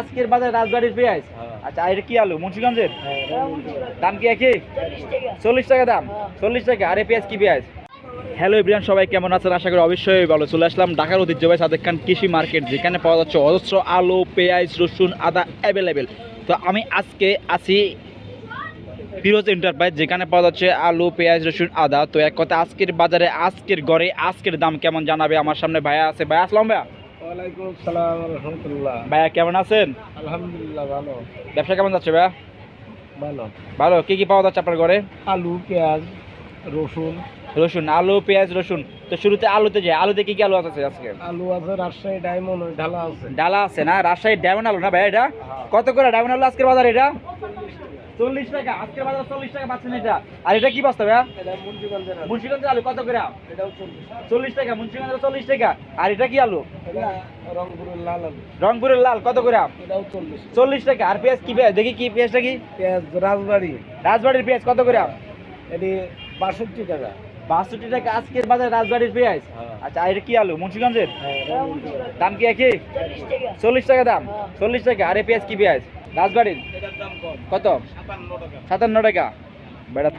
আজকের বাজারে রাজবাড়ির পেঁয়াজ। আচ্ছা এটা কি আলু? মুন্সিগঞ্জের? দাম কি একই? চল্লিশ টাকা দাম। চল্লিশ টাকা। আরে পেঁয়াজ কি পেঁয়াজ? হ্যালো ইব্রিয়ান সবাই কেমন আছেন? আশা করি অবশ্যই ভালো চলে আসলাম ঢাকার ঐতিহ্যবাহী সাদেক খান কৃষি মার্কেট যেখানে পাওয়া যাচ্ছে অজস্র আলু পেঁয়াজ রসুন আদা অ্যাভেলেবেল তো আমি আজকে আছি ফিরোজ এন্টারপ্রাইজ যেখানে পাওয়া যাচ্ছে আলু পেঁয়াজ রসুন আদা। তো এক কথা আজকের বাজারে আজকের গড়ে আজকের দাম কেমন জানাবে আমার সামনে ভাইয়া আছে। ভাইয়া আসলাম ভাইয়া। ওয়ালাইকুম আসসালাম রহমতুল্লাহ। ভাইয়া কেমন আছেন? আলহামদুলিল্লাহ ভালো। ব্যবসা কেমন যাচ্ছে ভাইয়া? ভালো। ভালো। কি কি পাওয়া যাচ্ছে আপনার ঘরে? আলু পেঁয়াজ রসুন। রসুন আলু পেঁয়াজ রসুন। তো শুরুতে আলুতে যাই আলুতে কি কি আলু আছে আজকে? আলু আছে রাজশাহী ডায়মন্ড আছে। ডালা আছে না? রাজশাহী ডায়মন্ড আলু না ভাই এটা? কত করে ডায়মন্ড আলু আজকের বাজার এটা? চল্লিশ টাকা আজকের বাজার চল্লিশ টাকা পাচ্ছেন এটা। আর এটা কি বস্তা ভাইয়া? মুন্সিগঞ্জের আলু। কত করে? চল্লিশ। টাকা মুন্সিগঞ্জের চল্লিশ টাকা। আর এটা কি আলু? রংপুরের লাল আলু। রংপুরের লাল কত করে? চল্লিশ। টাকা। আর পেঁয়াজ কি পেঁয়াজ দেখি কি পেঁয়াজটা কি? পেঁয়াজ রাজবাড়ি। রাজবাড়ির পেঁয়াজ কত করে? এটি বাষট্টি টাকা। বাষট্টি টাকা আজকের বাজারে রাজবাড়ির পেঁয়াজ? হ্যাঁ। আচ্ছা আর এটা কি আলু? মুন্সিগঞ্জের? হ্যাঁ, দাম কি একই? চল্লিশ টাকা। দাম। চল্লিশ টাকা। আরে পেঁয়াজ কি পেঁয়াজ? রাজবাড়ির? কত? সাতান্ন টাকা। বেড়া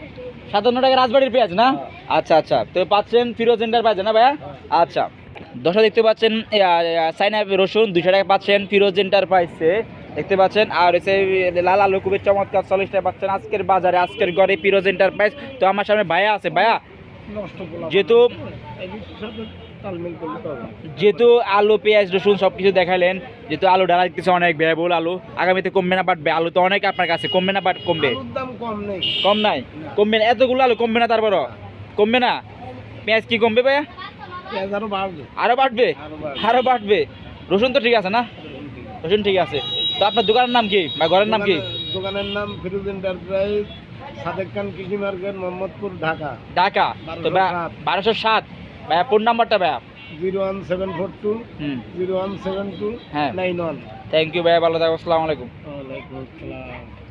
সাতান্ন টাকা রাজবাড়ির পেঁয়াজ না? আচ্ছা আচ্ছা। তো পাচ্ছেন ফিরোজ এন্টারপ্রাইজ না ভাইয়া? আচ্ছা। দশটা দেখতে পাচ্ছেন সাইনা রসুন দুশো টাকা পাচ্ছেন ফিরোজ এন্টারপ্রাইজে দেখতে পাচ্ছেন আর হচ্ছে লাল আলু খুবই চমৎকার চল্লিশ টাকা পাচ্ছেন। আজকের বাজারে আজকের গড়ে ফিরোজ এন্টারপ্রাইজ তো আমার সামনে ভাইয়া আছে ভাইয়া? যেহেতু যেহেতু আলু পেঁয়াজ রসুন সব কিছু দেখালেন যেহেতু আলু ডালা দিতেছে অনেক ব্যয়বহুল আলু আগামীতে কমবে না বাড়বে আলু তো অনেক আপনার কাছে কমবে না বাট কমবে। কম নাই। কমবে না? এতগুলো আলু কমবে না তারপরও? কমবে না? পেঁয়াজ কি কমবে ভাইয়া? আরও বাড়বে। আরও বাড়বে? রসুন তো ঠিক আছে না? রসুন ঠিক আছে। তো আপনার দোকানের নাম কি? বা ঘরের নাম কি? দোকানের- দোকানের নাম ফিরোজ এন্টারপ্রাইজ সাদেক খান কৃষি মার্কেট মোহাম্মদপুর ঢাকা। ঢাকা। তো বারোশো সাত। ভাইয়া ফোন নাম্বারটা ভাইয়া। Zero one seven four two zero one seven two হ্যাঁ। Nine one. থ্যাংক ইউ ভাইয়া ভালো থাকো আসসালামু আলাইকুম। ওয়ালাইকুম আসসালাম।